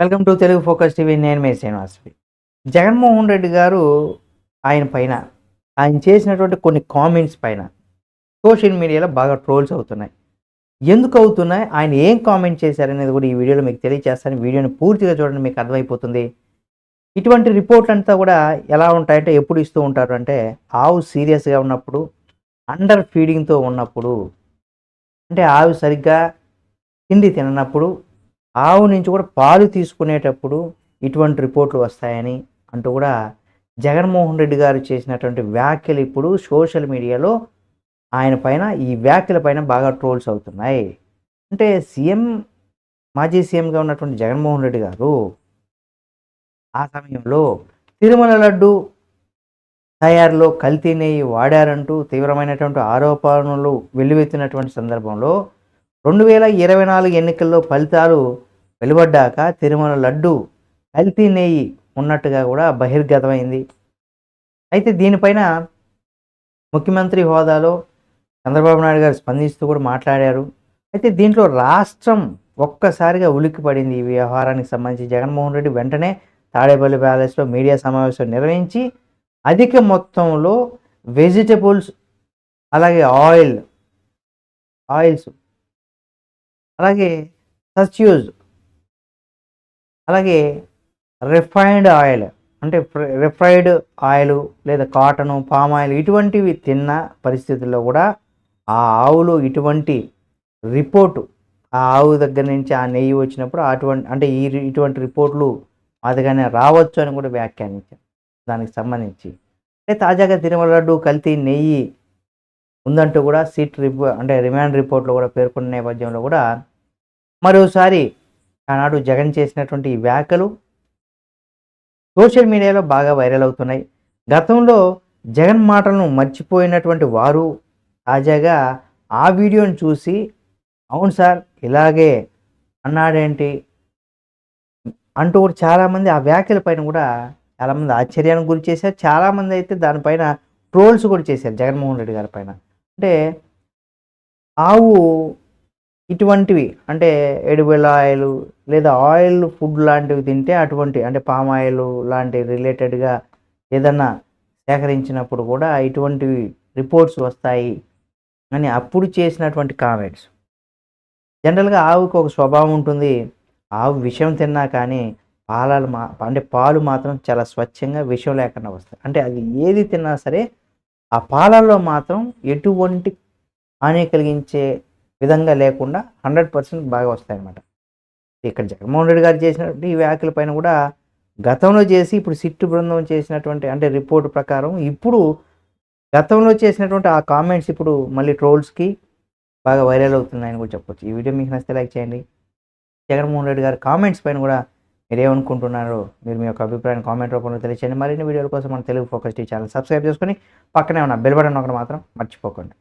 Welcome to Telugu focus TV. నేను మీ శ్రీనివాసవి. జగన్మోహన్ రెడ్డి గారు ఆయన పైన ఆయన చేసినటువంటి కొన్ని కామెంట్స్ పైన సోషల్ మీడియాలో బాగా ట్రోల్స్ అవుతున్నాయి. ఎందుకు అవుతున్నాయి? ఆయన ఏం కామెంట్ చేశారనేది కూడా ఈ వీడియోలో మీకు తెలియజేస్తాను వీడియోని పూర్తిగా చూడండి మీకు అర్థమైపోతుంది. ఇటువంటి రిపోర్ట్లంతా కూడా ఎలా ఉంటాయంటే ఎప్పుడు ఇస్తూ ఉంటారు అంటే ఆవు సీరియస్గా ఉన్నప్పుడు అండర్ ఫీడింగ్తో ఉన్నప్పుడు అంటే ఆవు సరిగ్గా తిండి తిననప్పుడు ఆవు నుంచి కూడా పాలు తీసుకునేటప్పుడు ఇటువంటి రిపోర్ట్లు వస్తాయని అంటూ కూడా జగన్మోహన్ రెడ్డి గారు చేసినటువంటి వ్యాఖ్యలు ఇప్పుడు సోషల్ మీడియాలో ఆయన పైన ఈ వ్యాఖ్యల పైన బాగా ట్రోల్స్ అవుతున్నాయి. అంటే సీఎం మాజీ సీఎంగా ఉన్నటువంటి జగన్మోహన్ రెడ్డి గారు ఆ సమయంలో తిరుమల లడ్డు తయారులో కల్తీ నెయ్యి వాడారంటూ తీవ్రమైనటువంటి ఆరోపణలు వెల్లువెత్తినటువంటి సందర్భంలో రెండు వేల ఇరవై నాలుగు ఎన్నికల్లో ఫలితాలు వెలువడ్డాక తిరుమల లడ్డు కల్తీ నెయ్యి ఉన్నట్టుగా కూడా బహిర్గతమైంది. అయితే దీనిపైన ముఖ్యమంత్రి హోదాలో చంద్రబాబు నాయుడు గారు స్పందిస్తూ కూడా మాట్లాడారు. అయితే దీంట్లో రాష్ట్రం ఒక్కసారిగా ఉలిక్కిపడింది ఈ వ్యవహారానికి సంబంధించి. జగన్మోహన్ రెడ్డి వెంటనే తాడేపల్లి ప్యాలెస్లో మీడియా సమావేశం నిర్వహించి అధిక మొత్తంలో వెజిటబుల్స్ అలాగే ఆయిల్ ఆయిల్స్ అలాగే సచ్యూజ్ అలాగే రిఫైన్డ్ ఆయిల్ అంటే రిఫైడ్ ఆయిల్ లేదా కాటను పామ్ ఆయిల్ ఇటువంటివి తిన్న పరిస్థితుల్లో కూడా ఆ ఆవులు ఇటువంటి రిపోర్టు ఆ ఆవు దగ్గర నుంచి ఆ నెయ్యి వచ్చినప్పుడు అటువంటి అంటే ఈ ఇటువంటి రిపోర్ట్లు అదిగానే రావచ్చు అని కూడా వ్యాఖ్యానించారు. దానికి సంబంధించి అంటే తాజాగా తిరుమల లడ్డు కల్తీ నెయ్యి ఉందంటూ కూడా సీట్ రిపో అంటే రిమాండ్ రిపోర్ట్లో కూడా పేర్కొన్న నేపథ్యంలో కూడా మరోసారి ఆనాడు జగన్ చేసినటువంటి ఈ వ్యాఖ్యలు సోషల్ మీడియాలో బాగా వైరల్ అవుతున్నాయి. గతంలో జగన్ మాటలను మర్చిపోయినటువంటి వారు తాజాగా ఆ వీడియోను చూసి అవును సార్ ఇలాగే అన్నాడేంటి? అంటూ కూడా చాలామంది ఆ వ్యాఖ్యల పైన కూడా చాలామంది ఆశ్చర్యానికి గురి చేశారు. చాలామంది అయితే దానిపైన ట్రోల్స్ కూడా చేశారు జగన్మోహన్ రెడ్డి గారి పైన. అంటే ఆవు ఇటువంటివి అంటే ఎడిబుల్ ఆయిల్ లేదా ఆయిల్ ఫుడ్ లాంటివి తింటే అటువంటి అంటే పామ్ ఆయిల్ లాంటి రిలేటెడ్గా ఏదన్నా సేకరించినప్పుడు కూడా ఇటువంటివి రిపోర్ట్స్ వస్తాయి అని అప్పుడు చేసినటువంటి కామెంట్స్. జనరల్గా ఆవుకి ఒక స్వభావం ఉంటుంది. ఆవు విషం తిన్నా కానీ పాలాలు మా అంటే పాలు మాత్రం చాలా స్వచ్ఛంగా విషం లేకుండా వస్తాయి. అంటే అది ఏది తిన్నా సరే ఆ పాలల్లో మాత్రం ఎటువంటి హాని కలిగించే విధంగా లేకుండా హండ్రెడ్ పర్సెంట్ బాగా వస్తాయన్నమాట. ఇక్కడ జగన్మోహన్ రెడ్డి గారు చేసినటువంటి ఈ వ్యాఖ్యల పైన కూడా గతంలో చేసి ఇప్పుడు సిట్టు బృందం చేసినటువంటి అంటే రిపోర్ట్ ప్రకారం ఇప్పుడు గతంలో చేసినటువంటి ఆ కామెంట్స్ ఇప్పుడు మళ్ళీ ట్రోల్స్కి బాగా వైరల్ అవుతున్నాయని కూడా చెప్పొచ్చు. ఈ వీడియో మీకు నచ్చితే లైక్ చేయండి. జగన్మోహన్ రెడ్డి గారి కామెంట్స్ పైన కూడా మీరేమనుకుంటున్నారో మీరు మీ యొక్క అభిప్రాయాన్ని కామెంట్ రూపంలో తెలియచేయండి. మరిన్ని వీడియోల కోసం మన తెలుగు ఫోకస్ ఛానల్ సబ్స్క్రైబ్ చేసుకొని పక్కనే ఉన్న బెల్ బటన్ ఒకటి మాత్రం మర్చిపోకండి.